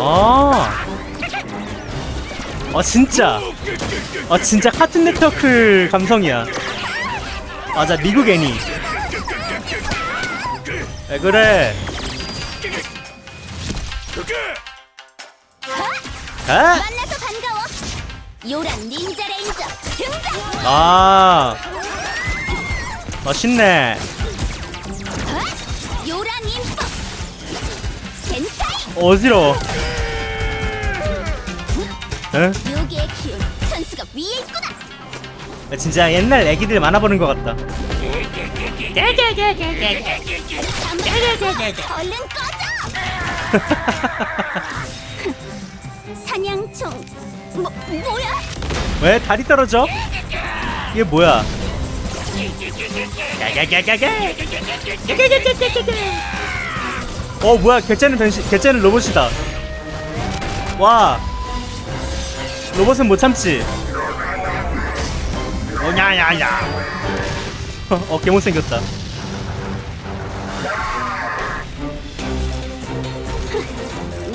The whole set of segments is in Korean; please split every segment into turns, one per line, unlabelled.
아. 어 진짜. 어 진짜 카툰 네트워크 감성이야. 맞아 미국 애니. 왜 그래? 에?
만나서 반가워. 요란 닌자 레인저 등장.
아. 멋있네.
어? 요란 인법. 센사이.
어지러워. 에?
묘기의 기운 천수가 위에 있구나.
야, 진짜 옛날 애기들 만화 보는 것 같다.
얼른 꺼져. 사냥총. 뭐 뭐야?
왜 다리 떨어져? 이게 뭐야? 어 뭐야 개짜는 변신 개짜는 로봇이다. 와 로봇은 못 참지. 오냐야야. 어 개못 생겼다.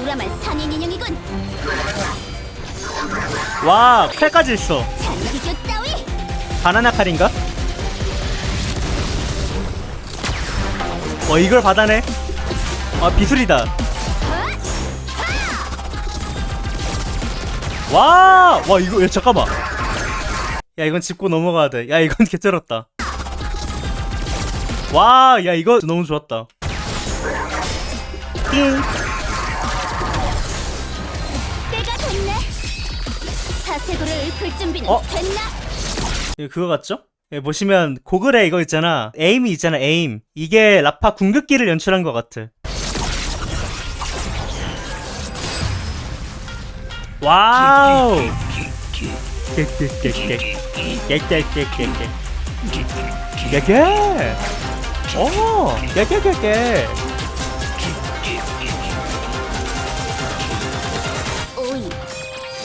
우람한 산인 인형이군.
와 칼까지 있어.
잔기교 따위.
바나나 칼인가? 어 이걸 받아내? 아 비술이다. 와, 와 이거 야, 잠깐만. 야 이건 짚고 넘어가야 돼. 야 이건 개쩔었다. 와, 야 이거 너무 좋았다. 띵.
때가 됐네. 사색으로 읊을 준비는
어?
됐나?
이거 그거 같죠? 여기 보시면 고글에 이거 있잖아. 에임이 있잖아. 에임. 이게 라파 궁극기를 연출한 것 같아. 와우. 깨깨깨깨. 깨깨깨깨깨. 깨깨. 오. 깨깨깨깨.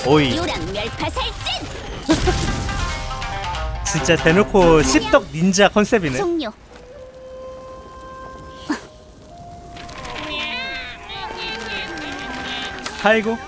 오이.
진짜 대놓고 씹덕 닌자 컨셉이네. 아이고.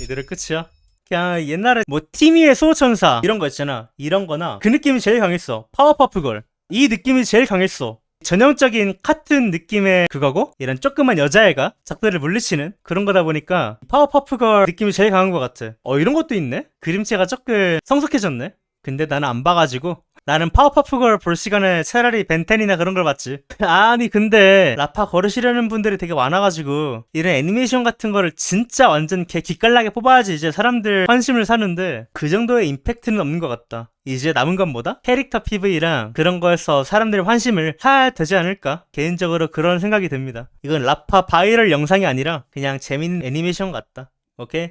이대로 끝이야. 그냥 옛날에 뭐 티미의 수호천사 이런 거 있잖아. 이런 거나 그 느낌이 제일 강했어. 파워퍼프 걸. 이 느낌이 제일 강했어. 전형적인 카툰 느낌의 그거고 이런 조그만 여자애가 작들을 물리치는 그런 거다 보니까 파워퍼프걸 느낌이 제일 강한 것 같아. 어 이런 것도 있네. 그림체가 조금 성숙해졌네. 근데 나는 안 봐가지고 나는 파워퍼프걸 볼 시간에 차라리 벤텐이나 그런 걸 봤지. 아니 근데 라파 걸으시려는 분들이 되게 많아가지고 이런 애니메이션 같은 거를 진짜 완전 개 기깔나게 뽑아야지 이제 사람들 관심을 사는데 그 정도의 임팩트는 없는 것 같다. 이제 남은 건 뭐다? 캐릭터 PV랑 그런 거에서 사람들의 관심을 사야 되지 않을까? 개인적으로 그런 생각이 듭니다. 이건 라파 바이럴 영상이 아니라 그냥 재밌는 애니메이션 같다. 오케이?